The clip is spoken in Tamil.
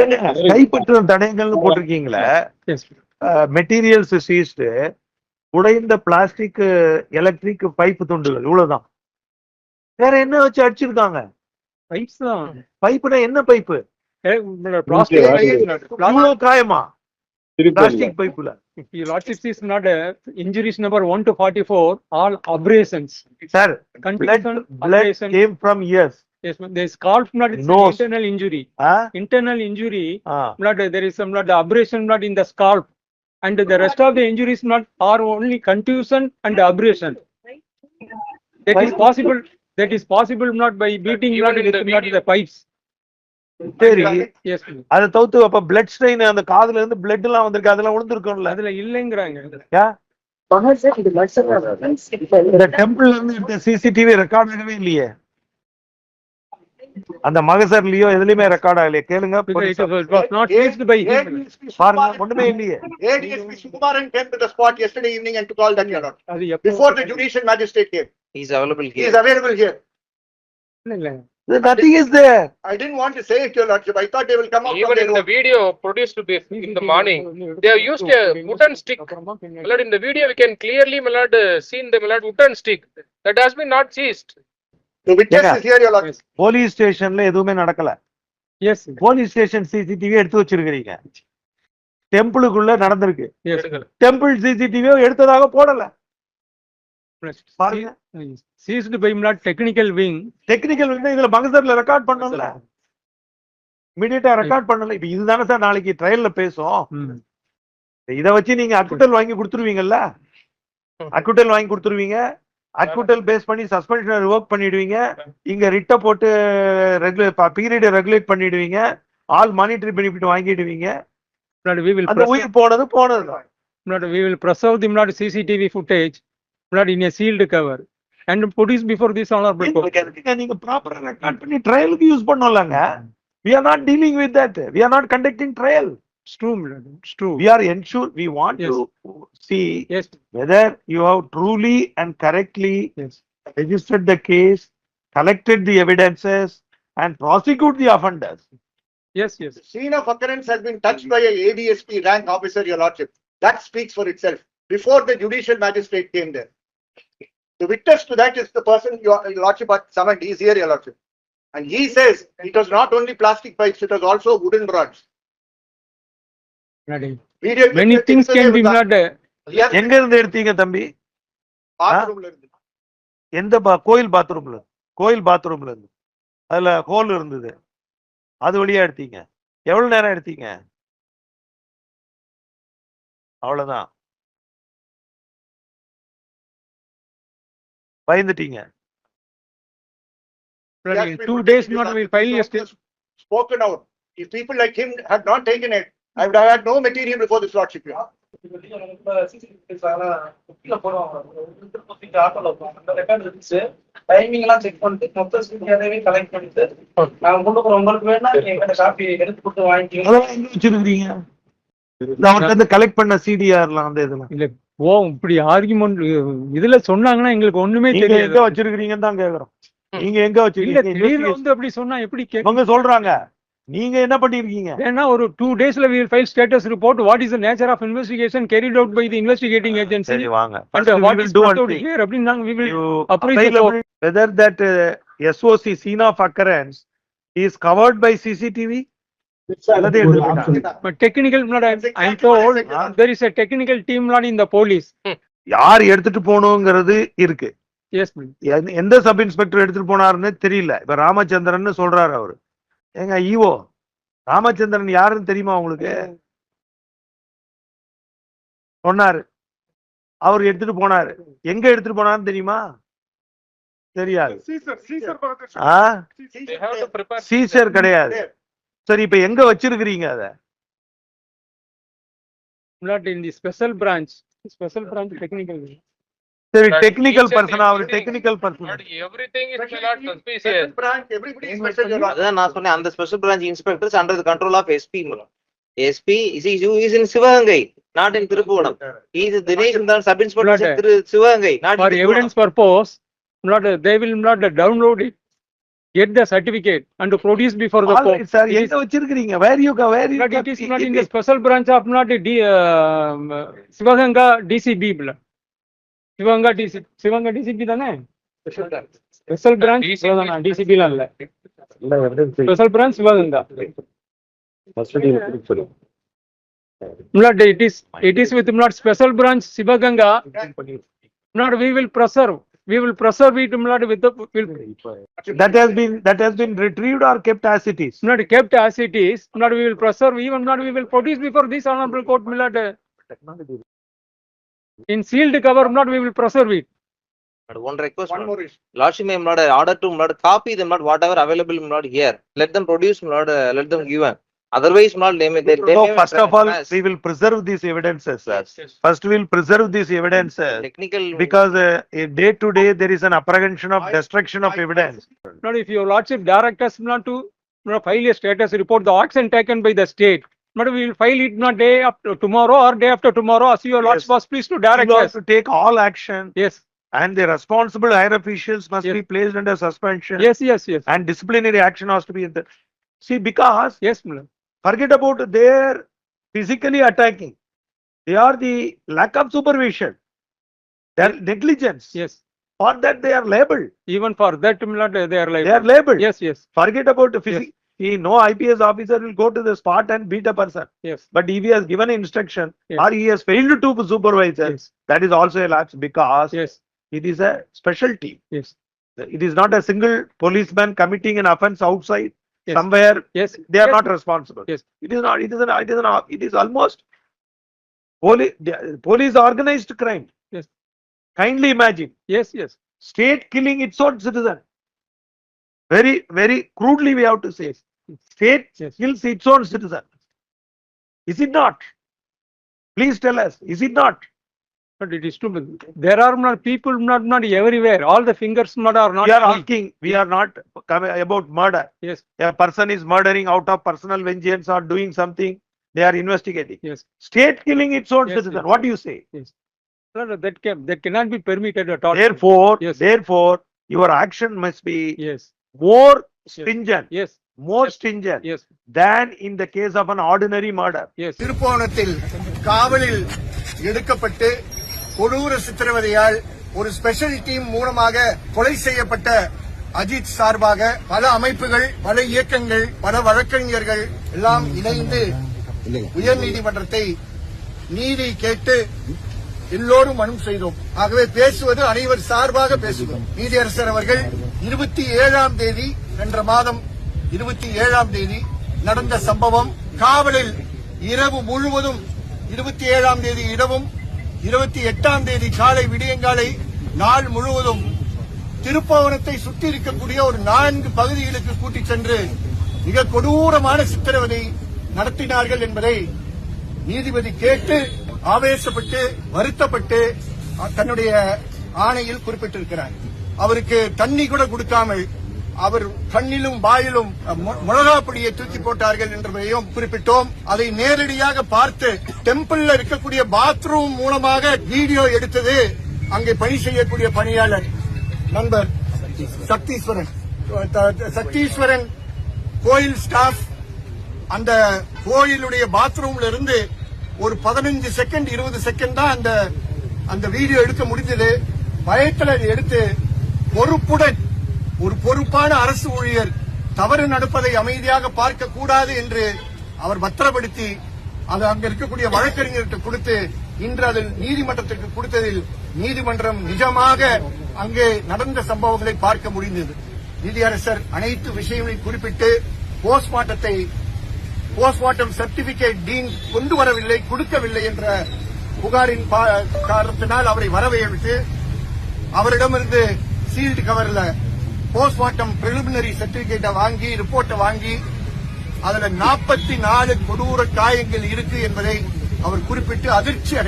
ஏங்க கைப்பற்றும் தடயங்கள்னு போட்டிருக்கீங்களே. மெட்டீரியல்ஸ் சீஸ்டு உடைந்த பிளாஸ்டிக் எலக்ட்ரிக் பைப் துண்டுகள் இவ்வளவுதான் வேற என்ன வச்சு அடிச்சிருக்காங்க Pipes தான். பைப்புனா என்ன பைப்பு Eh, இவ்வளவு காயமா பிளாஸ்டிக் பைப்புல Your lordship is not a injuries number one to forty-four, all abrasions. Sir blood blood came from ears Yes, ma'am. there is scalp blood, it's an Nose. internal injury. Ah Internal injury, ah blood, there is some blood abrasion blood in the scalp. And the rest of the injuries not are only contusion and abrasion. That is Why? possible, that is possible not by beating blood Even in with the not the pipes. சரி Yes, ma'am. அதை தவிர்த்து அப்ப பிளட் ஸ்ட்ரெயின் அந்த காதுல இருந்து பிளட் எல்லாம் வந்திருக்கு அதெல்லாம் விழுந்திருக்கும்ல அதுல இல்லைங்கிறாங்க. இந்த டெம்பிள்ல இருந்து எடுத்த சிசிடிவி ரெக்கார்ட் ஆகவே இல்லையே அந்த மகசர்லயோ எதுலயுமே ரெக்கார்ட் ஆகலையே கேளுங்க Because it police was was not used by him. பாருங்க ஒண்ணுமே இல்லையே ADSP Sukumaran came to the spot yesterday evening and took all that, your honor. அது எப்போ- Before the judicial magistrate came. He's available He here. is available here. இல்ல, இல்ல. Nothing is there I didn't want to say it, your lordship. I thought they will come up from Even their in the own. video produced this in the morning, they have used a wooden stick. my lord, in the video, we can clearly, my lord, uh, seen the my lord, wooden stick that has been not seized. Police ஸ்டேஷன்ல எதுவுமே நடக்கல. போலீஸ் ஸ்டேஷன் சிசிடிவி எடுத்து வச்சிருக்கிறீங்க. டெம்பிளுக்குள்ள நடந்திருக்கு. டெம்பிள் சிசிடிவி எடுத்ததாக போடல. By not technical wing. Technical வந்து இதுல மகசர்ல ரெக்கார்ட் பண்ணல இமிடியேட்டா ரெக்கார்ட் பண்ணல. இப்ப இதுதானே சார் நாளைக்கு ட்ரையல்ல பேசும். இத வச்சு நீங்க அக்குட்டல் வாங்கி கொடுத்துருவீங்கல்ல? அக்குட்டல் வாங்கி கொடுத்துருவீங்க. அக்குட்டல் பேஸ் பண்ணி சஸ்பென்ஷன் ரிவோக் பண்ணிடுவீங்க இங்க ரிட்ட போட்டு ரெகுலேட் பீரியட் ரெகுலேட் பண்ணிடுவீங்க ஆல் மானிட்டரி பெனிஃபிட் வாங்கிடுவீங்க அந்த உயிர் போனது போனது preserve the not CCTV footage, not in a sealed cover. And produce before this honorable court. எங்களுக்கு எதுக்குங்க நீங்க ப்ராப்பரா ரெக்கார்ட் பண்ணி ட்ரையலுக்கு யூஸ் பண்ணலாங்க we are not dealing with that we are not conducting trial It's true, my it's true. we are ensure we want Yes. to see Yes, whether you have truly and correctly yes. registered the case, collected the evidences, and prosecute the offenders. Yes, yes. The scene of occurrence has been touched by a ADSP rank officer, your lordship. That speaks for itself. Before the judicial magistrate came there. The witness to that is the person your your lordship had summoned. He is here, your lordship. And he says it was not only plastic pipes, it was also wooden rods. Can be not, uh, Yes, எங்க இருந்து எடுத்தீங்க தம்பி bathroom ல இருந்து. எந்த பா- கோயில் பாத்ரூம்ல கோயில் பாத்ரூம்ல இருந்து அதுல ஹோல் இருந்தது அது வழியா எடுத்தீங்க எவ்வளவு நேரம் எடுத்தீங்க அவ்வளவுதான் பயந்துட்டீங்க two days take it, not will file state. Spoken out. If people like him had not taken it, I would have had no material before this lordship. honor. Timing எல்லாம் செக் பண்ணிட்டு மொத்த சிடிஆரவே கலெக்ட் பண்ணிட்டு நாங்க கொண்டு போறோம் உங்களுக்கு வேணா எங்க காப்பி எடுத்து கொடுத்து வச்சிருக்கீங்க அவர்கிட்ட இருந்து கலெக்ட் பண்ண சிடிஆர்லாம் அந்த இதெல்லாம் இல்ல ஓ இப்படி ஆர்குமெண்ட் இதுல சொன்னாங்கன்னா எங்களுக்கு ஒண்ணுமே நீங்க எங்க தெரியாது வச்சிருக்கீங்கன்னு தான் கேக்குறோம். நீங்க எங்க வச்சிருக்கீங்க? வந்து அப்படி சொன்னா எப்படி கேட்க சொல்றாங்க. நீங்க என்ன பண்ணிருக்கீங்க ஏன்னா ஒரு டூ டேஸ்ல will file status report what is the nature of investigation carried out by the investigating agency சரி வாங்க brought one out thing. here அப்படின்னு நாங்க uh, எடுத்துட்டு போயிட்டாங்க. but technical not I I am told there is a technical team not in the police யார் எடுத்துட்டு போகணுங்கிறது இருக்கு எந்த சப் இன்ஸ்பெக்டர் எடுத்துட்டு போனாருன்னு தெரியல இப்ப ராமச்சந்திரன் சொல்றாரு அவரு ஏங்க ஈவோ ராமச்சந்திரன் யாருன்னு தெரியுமா உங்களுக்கு? சொன்னாரு. அவர் எடுத்துட்டு போனாரு. எங்க எடுத்துட்டு போனாருன்னு தெரியுமா? தெரியாது. சீசர் கிடையாது. சரி இப்ப எங்க வச்சிருக்கிறீங்க அத? Not in the special branch. Special branch technical. சரி டெக்னிக்கல் பர்சன் அவர் everything- technical person special branch, everybody is special, your lordship. அதான் நான் சொன்னேன் அந்த special branch inspectors under the control of SP SP is in Sivaganga not in Thiruppuvanam இது தினேஷ் இருந்தால் sub inspector Not, Thiru Sivaganga not for evidence purpose not they will not download it get the certificate and to produce before the All court. right, sir It is- எங்க வச்சிருக்கீங்க where you where you But it is not in the special branch of not D, um, Sivaganga D C Sivaganga D C P ತಾನೆ special branch Sivaganga D C P ಅಲ್ಲ special branch Sivaganga Mlad, it is it is with Mlad special branch Sivaganga. Mlad, we will preserve. We will preserve it Mlad with the will. That has been that has been retrieved or kept as it is. Mlad, kept as it is. Mlad, we will preserve. Even Mlad, we will produce before this honorable court Mlad. Technology. In sealed cover, not we will preserve it. But one request, One my more issue. lordship, may not order to not copy them, not whatever available not here. Let them produce, not uh, let them give. them. Otherwise, not they may, they. they so may first of all pass. we will preserve these evidences sir Yes, yes. first we will preserve these evidences Technical. because uh, day to day there is an apprehension of destruction of evidence Not if your lordship direct us not to you know, file a status report, the action taken by the state. But we will file it not day after tomorrow or day after tomorrow, as your lordship was please to direct you us. to take all action Yes, and the responsible higher officials must Yes. be placed under suspension yes, yes, yes, and disciplinary action has to be in the see because yes, madam. forget about their physically attacking. They are the lack of supervision. Their negligence. yes. For that they are labeled. Even for that, they are labeled. They are labeled. yes, yes, Forget about the physic. See, no IPS officer will go to the spot and beat a person. yes, But if he has given instruction Yes. or he has failed to supervise, us, yes, that is also a lapse because yes, it is a special team. yes, It is not a single policeman committing an offense outside Yes. somewhere. yes. They are yes, not responsible. Yes. It is not, it is an, it is an, it is almost police, police organized crime. Yes. Kindly imagine, Yes, yes, state killing its own citizen. Very, very crudely we have to say, state Yes. kills its own citizen. Is it not? Please tell us, is it not? but it is too, there are not people, not, not everywhere, all the fingers not are not. We are asking, we are not about murder. Yes, A person is murdering out of personal vengeance or doing something, they are investigating. yes. State killing its own Yes, citizen, yes. what do you say? No, no, that can, that cannot be permitted at all. Therefore, Yes. therefore, your action must be Yes, more stringent, yes, more Yes. stringent yes, than in the case of an ordinary murder. yes. திருப்போணத்தில் காவலில் எடுக்கப்பட்டு கொடூர சித்திரவதையால் ஒரு ஸ்பெஷல் டீம் மூலமாக கொலை செய்யப்பட்ட அஜித் சார்பாக பல அமைப்புகள் பல இயக்கங்கள் பல வழக்கறிஞர்கள் எல்லாம் இணைந்து உயர்நீதிமன்றத்தை நீதி கேட்டு எல்லோரும் மனு செய்தோம் ஆகவே பேசுவது அனைவர் சார்பாக பேசுவோம் நீதியரசர் அவர்கள் இருபத்தி ஏழாம் தேதி சென்ற மாதம் இருபத்தி ஏழாம் தேதி நடந்த சம்பவம். காவலில் இரவு முழுவதும் இருபத்தி ஏழாம் தேதி இரவும் இருபத்தி எட்டாம் தேதி காலை விடியங்காலை நாள் முழுவதும் திருப்பவனத்தை சுற்றி இருக்கக்கூடிய ஒரு நான்கு பகுதிகளுக்கு கூட்டிச் சென்று மிக கொடூரமான சித்திரவதை நடத்தினார்கள் என்பதை நீதிபதி கேட்டு ஆவேசப்பட்டு வருத்தப்பட்டு தன்னுடைய ஆணையில் குறிப்பிட்டிருக்கிறார். அவருக்கு தண்ணி கூட கொடுக்காமல் அவர் கண்ணிலும் வாயிலும் மிளகா பொடியை தூக்கி போட்டார்கள் என்பதையும் குறிப்பிட்டோம். அதை நேரடியாக பார்த்து டெம்பிள்ல இருக்கக்கூடிய பாத்ரூம் மூலமாக வீடியோ எடுத்தது அங்கே பணி செய்யக்கூடிய பணியாளர். நண்பர் சக்தீஸ்வரன். த- சக்தீஸ்வரன் கோயில் ஸ்டாஃப் அந்த கோயிலுடைய பாத்ரூம்ல இருந்து ஒரு பதினஞ்சு செகண்ட் இருபது செகண்ட் தான் அந்த அந்த வீடியோ எடுக்க முடிஞ்சது. பயத்தில் அதை எடுத்து பொறுப்புடன் ஒரு பொறுப்பான அரசு ஊழியர் தவறு நடப்பதை அமைதியாக பார்க்க கூடாது என்று அவர் பத்திரப்படுத்தி அது அங்க இருக்கக்கூடிய வழக்கறிஞர்கிட்ட கொடுத்து இன்று அது நீதிமன்றத்திற்கு கொடுத்ததில் நீதிமன்றம் நிஜமாக அங்கே நடந்த சம்பவங்களை பார்க்க முடிந்தது. நீதியரசர் அனைத்து விஷயங்களையும் குறிப்பிட்டு போஸ்ட்மார்ட்டத்தை போஸ்ட்மார்ட்டம் சர்டிபிகேட் டீன் கொண்டு வரவில்லை கொடுக்கவில்லை என்ற புகாரின் பா- காரணத்தினால் அவரை வரவேற்று அவரிடமிருந்து சீல்டு கவர்ல போஸ்ட்மார்ட்டம் பிரிலிமினரி சர்டிபிகேட்டை வாங்கி ரிப்போர்ட்டை வாங்கி அதுல நாற்பத்தி நாலு கொடூர காயங்கள் இருக்கு என்பதை அவர் குறிப்பிட்டு அதிர்ச்சி அடை